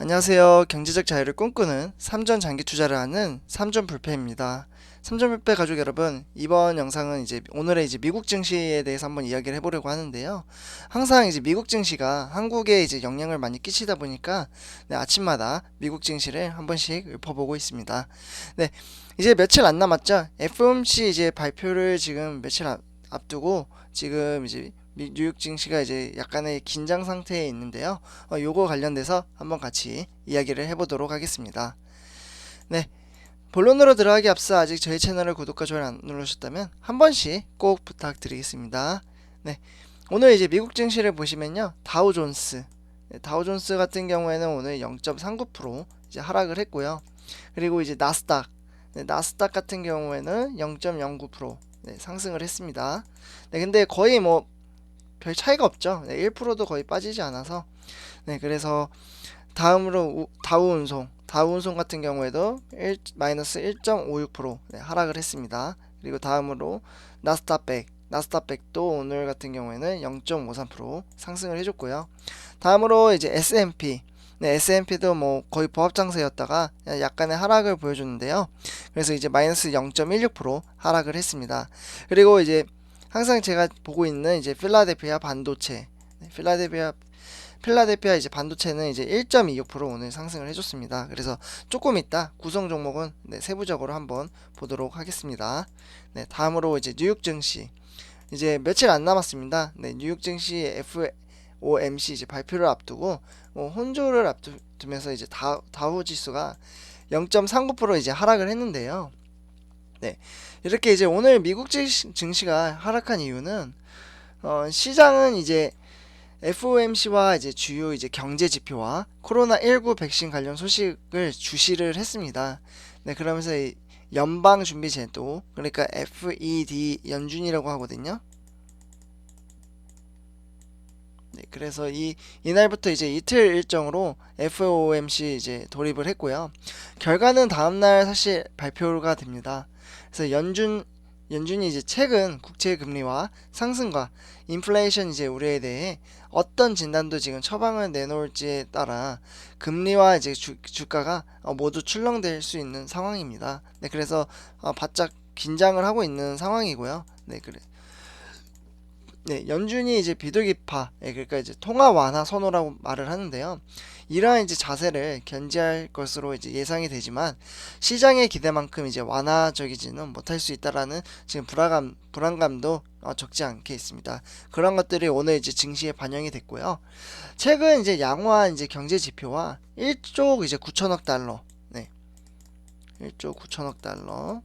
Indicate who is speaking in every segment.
Speaker 1: 안녕하세요. 경제적 자유를 꿈꾸는 삼전 장기 투자를 하는 삼전 불패입니다. 삼전 불패 가족 여러분, 이번 영상은 이제 오늘의 이제 미국 증시에 대해서 한번 이야기를 해보려고 하는데요. 항상 이제 미국 증시가 한국에 이제 영향을 많이 끼치다 보니까 네, 아침마다 미국 증시를 한 번씩 읊어보고 있습니다. 네, 이제 며칠 안 남았죠. FOMC 이제 발표를 지금 며칠 앞- 앞두고 지금 이제 미- 뉴욕 증시가 이제 약간의 긴장 상태에 있는데요. 어, 요거 관련돼서 한번 같이 이야기를 해보도록 하겠습니다. 네. 본론으로 들어가기 앞서 아직 저희 채널을 구독과 좋아요 안 누르셨다면 한 번씩 꼭 부탁드리겠습니다. 네. 오늘 이제 미국 증시를 보시면요. 다우존스. 네, 다우존스 같은 경우에는 오늘 0.39% 이제 하락을 했고요. 그리고 이제 나스닥. 네, 나스닥 같은 경우에는 0.09% 네, 상승을 했습니다. 네, 근데 거의 뭐 별 차이가 없죠. 네, 1%도 거의 빠지지 않아서 네, 그래서 다음으로 우- 다우 운송, 다우 운송 같은 경우에도 1, 마이너스 1.56% 네, 하락을 했습니다. 그리고 다음으로 나스닥백, 나스닥백도 오늘 같은 경우에는 0.53% 상승을 해줬고요. 다음으로 이제 S&P, 네, S&P도 뭐 거의 보합 장세였다가 약간의 하락을 보여줬는데요. 그래서 이제 마이너스 0.16% 하락을 했습니다. 그리고 이제 항상 제가 보고 있는 이제 필라델피아 반도체, 네, 필라델피아 필라델피아 이제 반도체는 이제 1.26% 오늘 상승을 해줬습니다. 그래서 조금 이따 구성 종목은 네, 세부적으로 한번 보도록 하겠습니다. 네, 다음으로 이제 뉴욕 증시 이제 며칠 안 남았습니다. 네, 뉴욕 증시 FOMC 이제 발표를 앞두고 뭐 혼조를 앞두면서 이제 다, 다우 지수가 0.39% 이제 하락을 했는데요. 네, 이렇게 이제 오늘 미국 증시, 증시가 하락한 이유는 어, 시장은 이제 FOMC와 이제 주요 이제 경제 지표와 코로나19 백신 관련 소식을 주시를 했습니다. 네, 그러면서 이 연방 준비 제도 그러니까 FED 연준이라고 하거든요. 네, 그래서 이 이날부터 이제 이틀 일정으로 FOMC 이제 돌입을 했고요. 결과는 다음 날 사실 발표가 됩니다. 그래서 연준 연준이 이제 최근 국채 금리와 상승과 인플레이션 이제 우려에 대해 어떤 진단도 지금 처방을 내놓을지에 따라 금리와 이제 주, 주가가 어, 모두 출렁될 수 있는 상황입니다. 네, 그래서 어, 바짝 긴장을 하고 있는 상황이고요. 네, 그래. 네, 연준이 이제 비둘기파, 예, 그러니까 이제 통화 완화 선호라고 말을 하는데요. 이러한 이제 자세를 견지할 것으로 이제 예상이 되지만 시장의 기대만큼 이제 완화적이지는 못할 수 있다라는 지금 불안감 불안감도 어, 적지 않게 있습니다. 그런 것들이 오늘 이제 증시에 반영이 됐고요. 최근 이제 양호한 이제 경제 지표와 1조 이제 9천억 달러, 네, 1조 9천억 달러,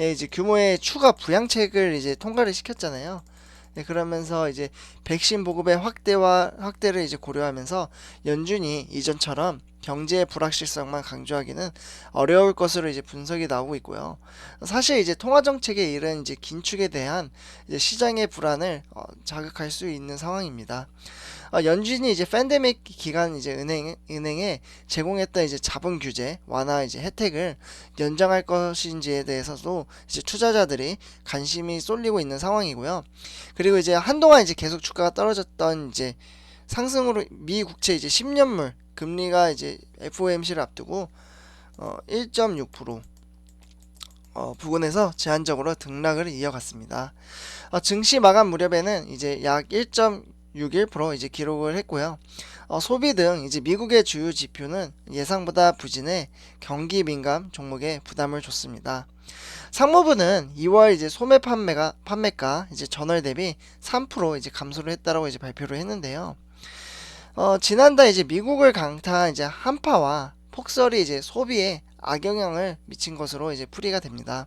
Speaker 1: 예, 이제 규모의 추가 부양책을 이제 통과를 시켰잖아요. 네, 그러면서 이제 백신 보급의 확대와 확대를 이제 고려하면서 연준이 이전처럼 경제의 불확실성만 강조하기는 어려울 것으로 이제 분석이 나오고 있고요. 사실 이제 통화 정책의 이런 이제 긴축에 대한 이제 시장의 불안을 어, 자극할 수 있는 상황입니다. 어, 연준이 이제 팬데믹 기간 이제 은행 은행에 제공했던 이제 자본 규제 완화 이제 혜택을 연장할 것인지에 대해서도 이제 투자자들이 관심이 쏠리고 있는 상황이고요. 그리고 이제 한동안 이제 계속 주가가 떨어졌던 이제 상승으로 미 국채 이제 10년물 금리가 이제 FOMC를 앞두고 어 1.6%어 부근에서 제한적으로 등락을 이어갔습니다. 어 증시 마감 무렵에는 이제 약 1.61% 이제 기록을 했고요. 어 소비 등 이제 미국의 주요 지표는 예상보다 부진해 경기 민감 종목에 부담을 줬습니다. 상무부는 2월 이제 소매 판매가 판매가 이제 전월 대비 3% 이제 감소를 했다라고 이제 발표를 했는데요. 어, 지난달 이제 미국을 강타한 이제 한파와 폭설이 이제 소비에 악영향을 미친 것으로 이제 풀이가 됩니다.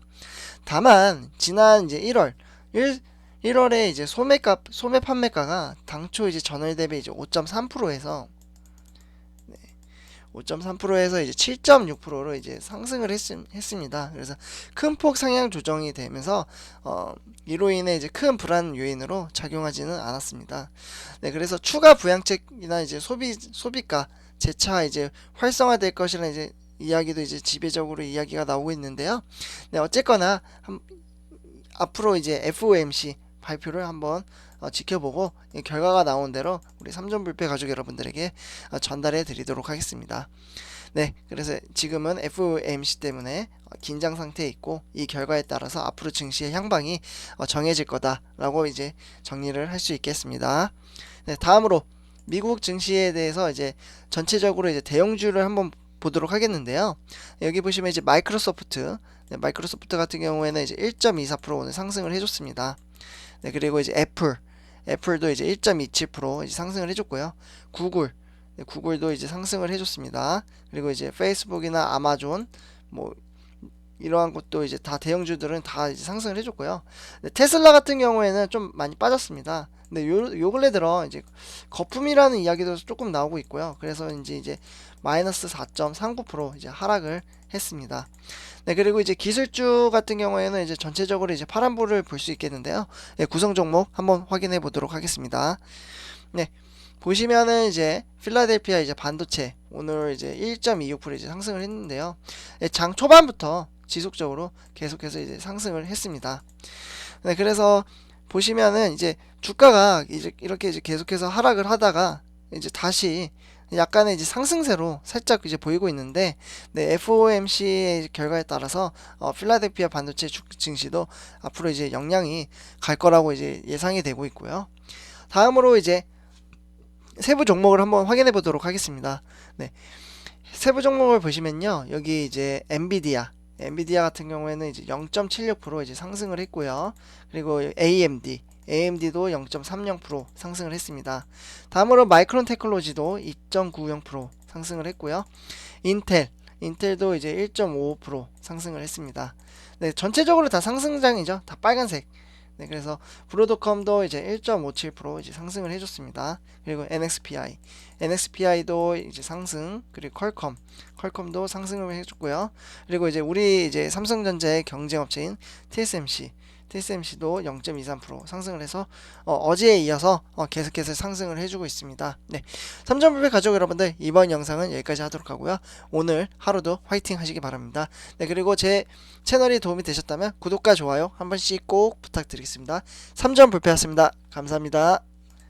Speaker 1: 다만 지난 이제 1월 1 1월에 이제 소매값 소매 판매가가 당초 이제 전월 대비 이제 5.3%에서 5.3%에서 이제 7.6%로 이제 상승을 했, 했습니다. 그래서 큰 폭 상향 조정이 되면서 어, 이로 인해 이제 큰 불안 요인으로 작용하지는 않았습니다. 네, 그래서 추가 부양책이나 이제 소비 소비가 재차 이제 활성화될 것이라는 이제 이야기도 이제 지배적으로 이야기가 나오고 있는데요. 네, 어쨌거나 한, 앞으로 이제 FOMC 발표를 한번 어, 지켜보고 이 결과가 나온 대로 우리 3점 불패 가족 여러분들에게 어, 전달해 드리도록 하겠습니다. 네, 그래서 지금은 FOMC 때문에 어, 긴장 상태에 있고 이 결과에 따라서 앞으로 증시의 향방이 어, 정해질 거다라고 이제 정리를 할 수 있겠습니다. 네, 다음으로 미국 증시에 대해서 이제 전체적으로 이제 대형주를 한번 보도록 하겠는데요. 여기 보시면 이제 마이크로소프트, 네, 마이크로소프트 같은 경우에는 이제 1.24% 오늘 상승을 해줬습니다. 네, 그리고 이제 애플, 애플도 이제 1.27% 이제 상승을 해줬고요. 구글, 네, 구글도 이제 상승을 해줬습니다. 그리고 이제 페이스북이나 아마존, 뭐 이러한 것도 이제 다 대형주들은 다 이제 상승을 해줬고요. 네, 테슬라 같은 경우에는 좀 많이 빠졌습니다. 근데 요, 요 근래 들어 이제 거품이라는 이야기도 조금 나오고 있고요. 그래서 이제 이제 마이너스 4.39% 이제 하락을 했습니다. 네, 그리고 이제 기술주 같은 경우에는 이제 전체적으로 이제 파란불을 볼 수 있겠는데요. 네, 구성 종목 한번 확인해 보도록 하겠습니다. 네. 보시면은 이제 필라델피아 이제 반도체 오늘 이제 1.26% 이제 상승을 했는데요. 네, 장 초반부터 지속적으로 계속해서 이제 상승을 했습니다. 네, 그래서 보시면은 이제 주가가 이제 이렇게 이제 계속해서 하락을 하다가 이제 다시 약간의 이제 상승세로 살짝 이제 보이고 있는데 네, FOMC의 결과에 따라서 어, 필라델피아 반도체 주- 증시도 앞으로 이제 영향이 갈 거라고 이제 예상이 되고 있고요. 다음으로 이제 세부 종목을 한번 확인해 보도록 하겠습니다. 네. 세부 종목을 보시면요. 여기 이제 엔비디아 엔비디아 같은 경우에는 이제 0.76% 이제 상승을 했고요. 그리고 AMD, AMD도 0.30% 상승을 했습니다. 다음으로 마이크론 테크놀로지도 2.90% 상승을 했고요. 인텔, 인텔도 이제 1.55% 상승을 했습니다. 네, 전체적으로 다 상승장이죠. 다 빨간색. 네, 그래서 브로드컴도 이제 1.57% 이제 상승을 해줬습니다. 그리고 NXPI, NXPI도 이제 상승, 그리고 퀄컴, 퀄컴도 상승을 해줬고요. 그리고 이제 우리 이제 삼성전자의 경쟁업체인 TSMC, TSMC도 0.23% 상승을 해서 어, 제에 이어서 어, 계속해서 상승을 해주고 있습니다. 네, 3점 불배 가족 여러분들 이번 영상은 여기까지 하도록 하고요. 오늘 하루도 화이팅 하시기 바랍니다. 네, 그리고 제 채널이 도움이 되셨다면 구독과 좋아요 한 번씩 꼭 부탁드리겠습니다. 3점 불패였습니다. 감사합니다.